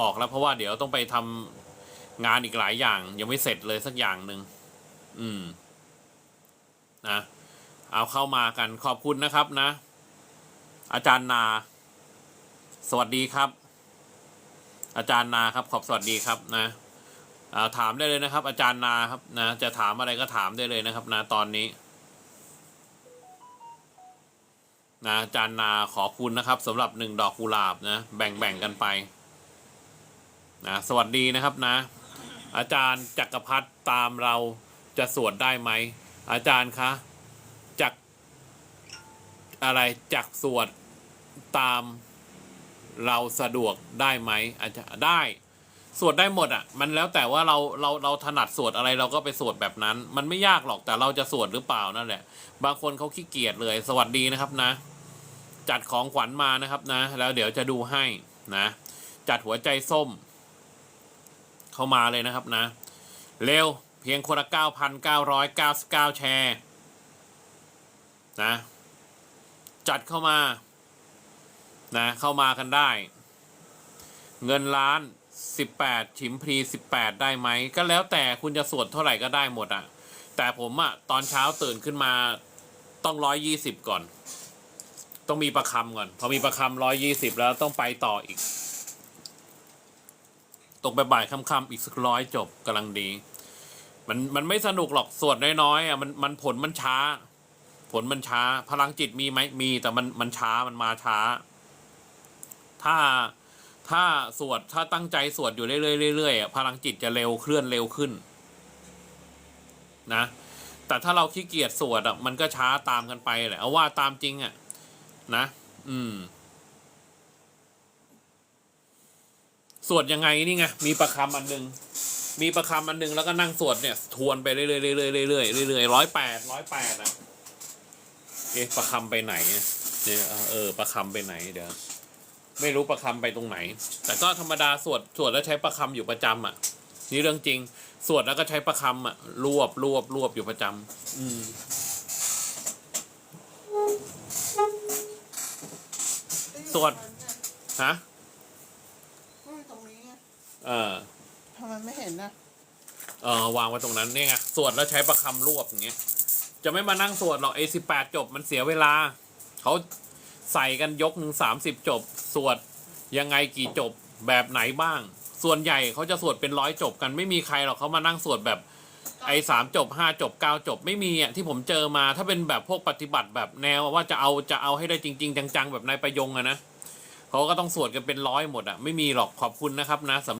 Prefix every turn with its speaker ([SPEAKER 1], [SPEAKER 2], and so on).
[SPEAKER 1] ออกแล้วเพราะว่าเดี๋ยวต้องไปทำงานอีกหลายอย่าง ยังไม่เสร็จเลยสักอย่างหนึ่งอืม นะเอาเข้ามากันขอบคุณนะครับนะ อาจารย์นา สวัสดีครับ อาจารย์นาครับ ขอบสวัสดีครับนะอาถามได้เลยนะครับ อาจารย์นาครับนะ จะถามอะไรก็ถามได้เลยนะครับนะตอนนี้นะอาจารย์นาขอบคุณนะครับสำหรับหนึ่งดอกกุหลาบนะ แบ่งแบ่งกันไป นะสวัสดีนะครับนะ อาจารย์จักรพัฒตามเราจะสวดได้ไหม อาจารย์คะจักอะไรจักสวดตามเราสะดวกได้ไหมอาจารย์ได้สวดได้หมดอะ มันแล้วแต่ว่าเราเราเราถนัดสวดอะไรเราก็ไปสวดแบบนั้น มันไม่ยากหรอกแต่เราจะสวดหรือเปล่านั่นแหละ บางคนเขาขี้เกียจเลย สวัสดีนะครับนะ จัดของขวัญมานะครับนะ แล้วเดี๋ยวจะดูให้นะ จัดหัวใจส้ม เข้ามาเลยนะครับนะ เร็วเพียงคนละเก้าพันเก้าร้อยเก้าสิบเก้าแชร์นะ จัดเข้ามา นะ เข้ามากันได้ เงินล้านสิบแปดฉิมพรีสิบแปดได้ไหม ก็แล้วแต่คุณจะสวดเท่าไหร่ก็ได้หมดอะ่ะ แต่ผมอะ่ะ ตอนเช้าตื่นขึ้นมาต้องร้อยยี่สิบก่อน ต้องมีประคำก่อน พอมีประคำร้อยยี่สิบแล้วต้องไปต่ออีก ตกไปบ่ายค่ำๆอีกสักร้อยจบกำลังดี มันมันไม่สนุกหรอกสวดน้อยๆอะมันมันผลมันช้า ผลมันช้า พลังจิตมีไหมมี แต่มันมันช้ามันมาช้า ถ้าถ้าสวดถ้าตั้งใจสวดอยู่เรื่อยๆเรื่อยๆอะพลังจิตจะเร็วเคลื่อนเร็วขึ้น นะ แต่ถ้าเราขี้เกียจสวดอะมันก็ช้าตามกันไปแหละเอาว่าตามจริงอะ นะ อืม สวดยังไงนี่ไงมีประคำอันหนึง มีประคำอันหนึงแล้วก็นั่งสวดเนี่ยทวนไปเรื่อยๆเรื่อยๆเรื่อยๆเรื่อยๆร้อยแปดร้อยแปดอะเอ๊ะประคำไปไหนเนี่ยเออประคำไปไหนเดี๋ยวไม่รู้ประคำไปตรงไหน แต่ก็ธรรมดาสวดสวดแล้วใช้ประคำอยู่ประจำอะ นี่เรื่องจริง สวดแล้วก็ใช้ประคำอะ รวบรวบรวบอยู่ประจำอืมสวดฮะ เออ
[SPEAKER 2] ทำไมไม่เห็นนะ
[SPEAKER 1] เออวางไว้ตรงนั้นเนี่ยไงสวดแล้วใช้ประคำรวบอย่างเงี้ย จะไม่มานั่งสวดหรอกเอสิบแปดจบมันเสียเวลา เขาใส่กันยกหนึ่งสามสิบจบ สวดยังไงกี่จบแบบไหนบ้าง ส่วนใหญ่เขาจะสวดเป็นร้อยจบกันไม่มีใครหรอกเขามานั่งสวดแบบไอ้สามจบห้าจบเก้าจบไม่มีอะที่ผมเจอมาถ้าเป็นแบบพวกปฏิบัติแบบแนวว่าจะเอาจะเอาให้ได้จริง ๆ จังๆ แบบนายประยงอะนะเขาก็ต้องสวดกันเป็นร้อยหมดอะไม่มีหรอกขอบคุณนะครับนะสำ